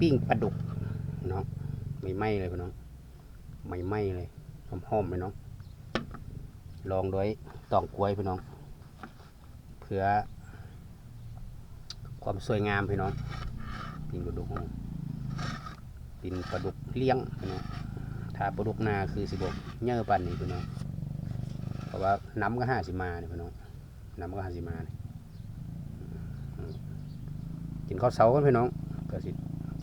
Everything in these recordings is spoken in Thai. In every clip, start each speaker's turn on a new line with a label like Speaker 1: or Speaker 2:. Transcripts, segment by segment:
Speaker 1: ปิ้งปลาดุกเนาะไม่ไหมเลยพี่น้องไม่ไหมเลยหอมๆเลยเนาะลองด้วยตองกล้วยพี่น้องเพื่อ ความสวยงามพี่น้องปิ้งปลาดุกปิ้งปลาดุกเลี้ยงพี่น้องถ้าปลาดุกนาคือสิบกเยอปันนี่พี่น้องเพราะว่าน้ำก็ห้าสิมาเนี่ยพี่น้องน้ำก็ห้าสิมาเนี่ยกินข้าวเสากันพี่น้องก็สิ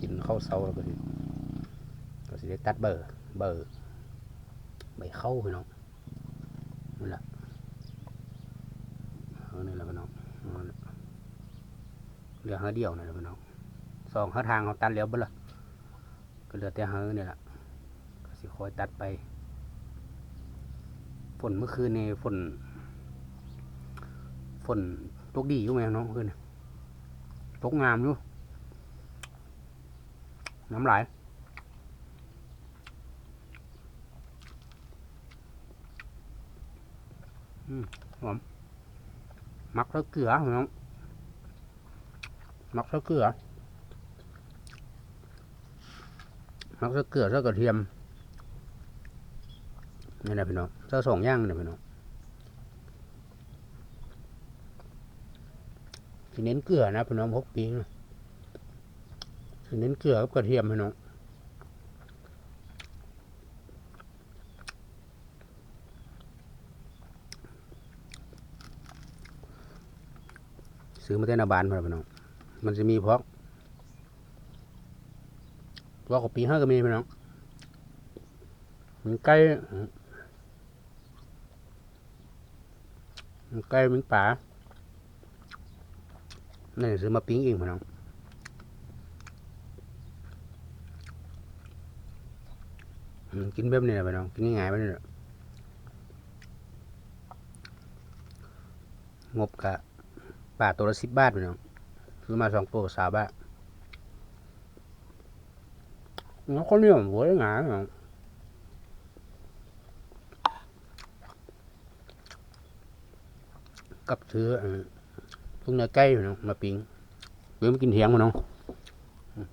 Speaker 1: กินข้าวเสาแล้วก็สิก็สิได้ตัดเบอร์เบอร์ใบเข้าพี่น้องนี่แหละนี่แหละพี่น้องเหลือเฮาเดียวนี่แหละพี่น้องสองเฮาทางเขาตัดแล้วบ่ล่ะก็เหลือแต่เฮานี่แหละก็สิคอยตัดไปฝนเมื่อคืนนี่ฝนฝนตกดีอยู่ไหมน้องเมื่อคืนนี่ตกงามอยู่ น้ำไหลายอืมหอมมักแล้วเกลือน้องมักซะเกลือมักซะเกลือซะกระเทียมนี่แหละพี่น้องซะสองย่างนี่แหละพี่น้องสิเน้นเกลือนะพี่น้องพกปีนะ เน้นเกลือกับกระเทียมพี่น้องซื้อมาเต้นาบานพอพี่น้องมันจะมีพวกพวกกับปีห้าก็มีพี่น้องมันใกล้มันใกล้มันป่านี่ซื้อมาปิ้งเองพี่น้องอืม กินแบบนี้แหละพี่น้อง กินง่ายๆแบบนี้แหละงบกะป่าตัวละสิบบาทพี่น้องซื้อมาสองตัวสามบาทแล้วคนนี้ผมหัวได้หงายเนาะกับซื้อพวกเนื้อไก่เนาะมาปิ้งหรือมากินเถียงมาเนาะอืม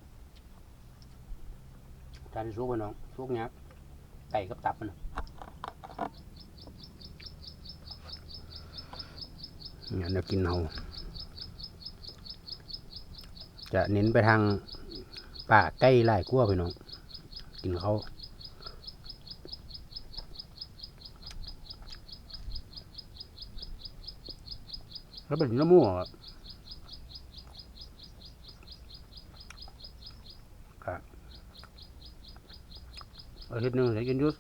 Speaker 1: จานที่ซุกม ไก่กับตับมันเนาะเนี่ยเดี๋ยวกินเอาจะเน้นไปทางป่าใกล้ไร่กั้วไปน้อง กินเขาแล้วเป็นน้ำมั่วครับ อาทิตย์หนึ่งได้กินยุส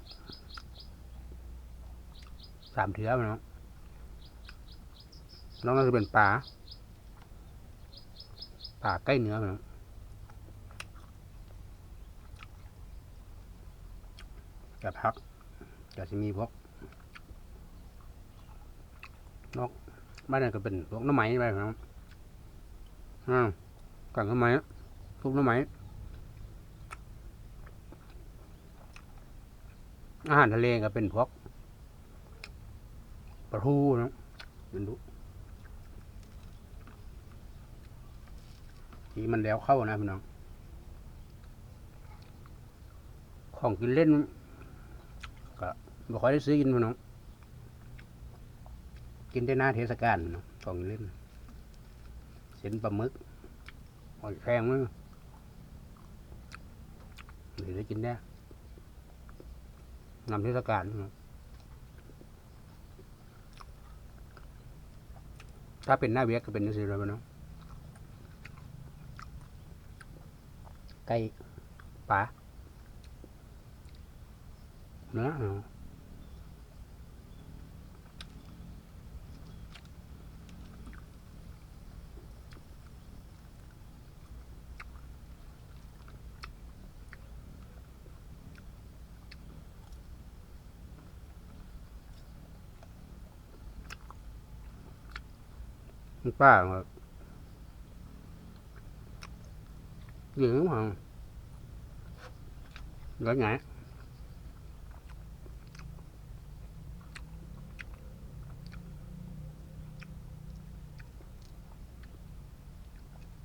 Speaker 1: สามเทือไปน้องน้องน่าจะเป็นปลาป่าใกล้เนื้อมันจะพักจะจะมีพวกนกบ้านนั้นก็เป็นพวกน้ำไม้ไปครับอ่ากันน้ำไม้พวกน้ำไม้ อาหารทะเลก็เป็นพวกปลาทูนะเป็นดูที่มันแล้วเข้านะพี่น้อง ของกินเล่น ก็บ่ค่อยได้ซื้อกินพี่น้อง กินได้หน้าเทศกาลพี่น้องของกินเล่น เส้นปลาหมึกหอยแครงมั้งหรือได้กินได้ นำเทศกาลถ้าเป็นหน้าเวียกก็เป็นนี่สิเลยลนะไก่ปลาเนื้อ มันป้าครับเหลืองหอมเหลือไง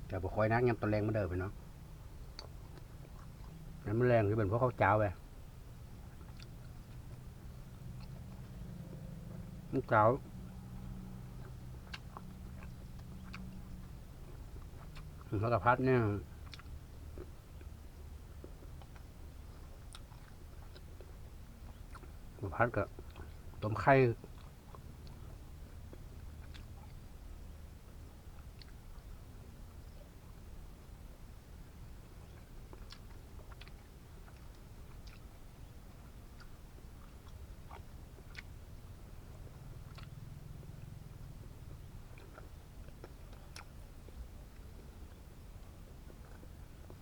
Speaker 1: แต่บ่คอยนักยำตะแรงมาเดินไปเนาะนั่นมันแรงคือเป็นเพราะเขาเจ้าไปมันเจ้า เขากับพัดเนี่ยมาพัดกับต้มไข่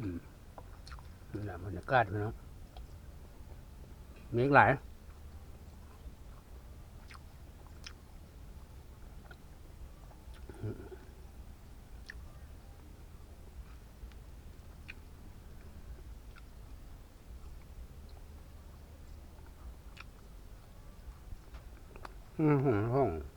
Speaker 1: นี่แหละบรรยากาศพี่น้องมีอีกหลายอืม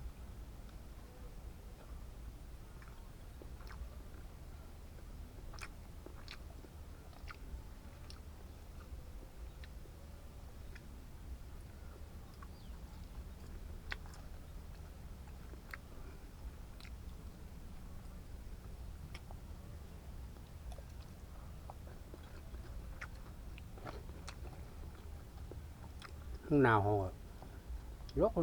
Speaker 1: ห้องห้องห้องนาวห้องยกม